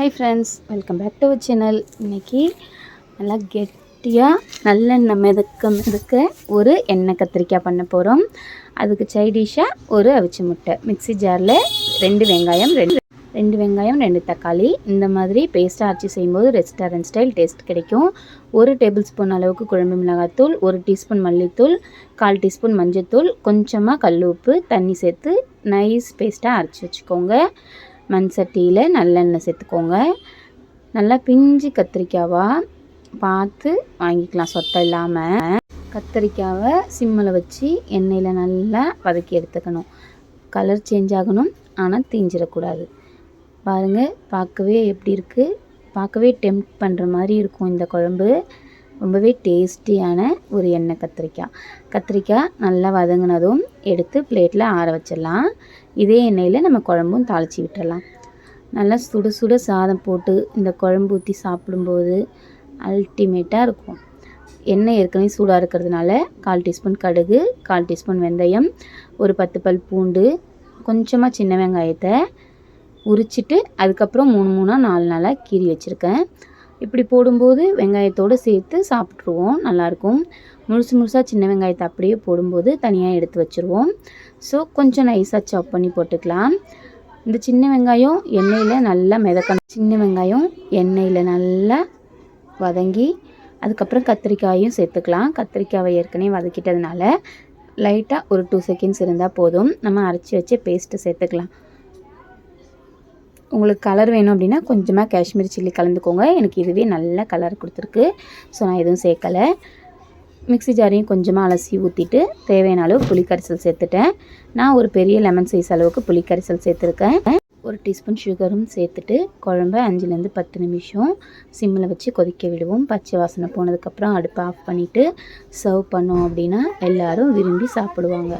Hi friends welcome back to our channel இன்றைக்கி நல்லா கெட்டியாக நல்லெண்ணெய் மிதக்க மிதக்க ஒரு எண்ணெய் கத்திரிக்காய் பண்ண போகிறோம் அதுக்கு சைடிஷாக ஒரு அவிச்ச முட்டை. மிக்ஸி ஜாரில் ரெண்டு வெங்காயம் ரெண்டு ரெண்டு வெங்காயம் ரெண்டு தக்காளி. இந்த மாதிரி பேஸ்ட்டாக அரைச்சி செய்யும்போது ரெஸ்டாரண்ட் ஸ்டைல் டேஸ்ட் கிடைக்கும். ஒரு டேபிள் ஸ்பூன் அளவுக்கு குழம்பு மிளகாத்தூள் ஒரு டீஸ்பூன் மல்லித்தூள் கால் டீஸ்பூன் மஞ்சத்தூள் கொஞ்சமாக கல் உப்பு தண்ணி சேர்த்து நைஸ் பேஸ்ட்டாக அரைச்சி வச்சுக்கோங்க. மண் சட்டியில் நல்லெண்ணெய் சேர்த்துக்கோங்க. நல்லா பிஞ்சு கத்திரிக்காவாக பார்த்து வாங்கிக்கலாம் சொத்தை இல்லாமல் கத்திரிக்காவை சிம்மில் வச்சு எண்ணெயில் நல்லா வதக்கி எடுத்துக்கணும். கலர் சேஞ்ச் ஆகணும் ஆனால் தீஞ்சிடக்கூடாது. பாருங்கள் பார்க்கவே எப்படி இருக்குது பார்க்கவே டெம்ப்ட் பண்ணுற மாதிரி இருக்கும் இந்த குழம்பு. ரொம்பவே டேஸ்டியான ஒரு எண்ணெய் கத்திரிக்காய். கத்திரிக்காய் நல்லா வதங்கினதும் எடுத்து பிளேட்டில் ஆற வச்சிடலாம். இதே எண்ணெயில் நம்ம குழம்பும் தாளித்து விட்டுடலாம். நல்லா சுட சுட சாதம் போட்டு இந்த குழம்பு ஊற்றி சாப்பிடும்போது அல்டிமேட்டாக இருக்கும். எண்ணெய் ஏற்கனவே சூடாக இருக்கிறதுனால கால் டீஸ்பூன் கடுகு கால் டீஸ்பூன் வெந்தயம் ஒரு பத்து பல் பூண்டு கொஞ்சமாக சின்ன வெங்காயத்தை உரிச்சிட்டு அதுக்கப்புறம் மூணு மூணாக நாலு நாளாக கீறி வச்சுருக்கேன். இப்படி போடும்போது வெங்காயத்தோடு சேர்த்து சாப்பிட்ருவோம். நல்லாயிருக்கும். முழுசு முழுசாக சின்ன வெங்காயத்தை அப்படியே போடும்போது தனியாக எடுத்து வச்சுருவோம். ஸோ கொஞ்சம் நைஸாக சாப் பண்ணி போட்டுக்கலாம். இந்த சின்ன வெங்காயம் எண்ணெயில் நல்லா மிதக்கணும் சின்ன வெங்காயம் எண்ணெயில் நல்லா வதங்கி அதுக்கப்புறம் கத்திரிக்காயும் சேர்த்துக்கலாம். கத்திரிக்காவை ஏற்கனவே வதக்கிட்டதுனால லைட்டாக ஒரு டூ செகண்ட்ஸ் இருந்தால் போதும். நம்ம அரைச்சி வச்சு பேஸ்ட்டு சேர்த்துக்கலாம். உங்களுக்கு கலர் வேணும் அப்படின்னா கொஞ்சமாக காஷ்மீர் சில்லி கலந்துக்கோங்க. எனக்கு இதுவே நல்ல கலர் கொடுத்துருக்கு. ஸோ நான் எதுவும் சேர்க்கலை. மிக்ஸி ஜாரையும் கொஞ்சமாக அலசி ஊற்றிட்டு தேவையான அளவு புளிக்கரிசல் சேர்த்துட்டேன். நான் ஒரு பெரிய லெமன் சைஸ் அளவுக்கு புளிக்கரிசல் சேர்த்துருக்கேன். ஒரு டீஸ்பூன் சுகரும் சேர்த்துட்டு குழம்பு அஞ்சுலேருந்து பத்து நிமிஷம் சிம்மில் வச்சு கொதிக்க விடுவோம். பச்சை வாசனை போனதுக்கப்புறம் அடுப்பை ஆஃப் பண்ணிவிட்டு சர்வ் பண்ணோம் அப்படின்னா எல்லோரும் விரும்பி சாப்பிடுவாங்க.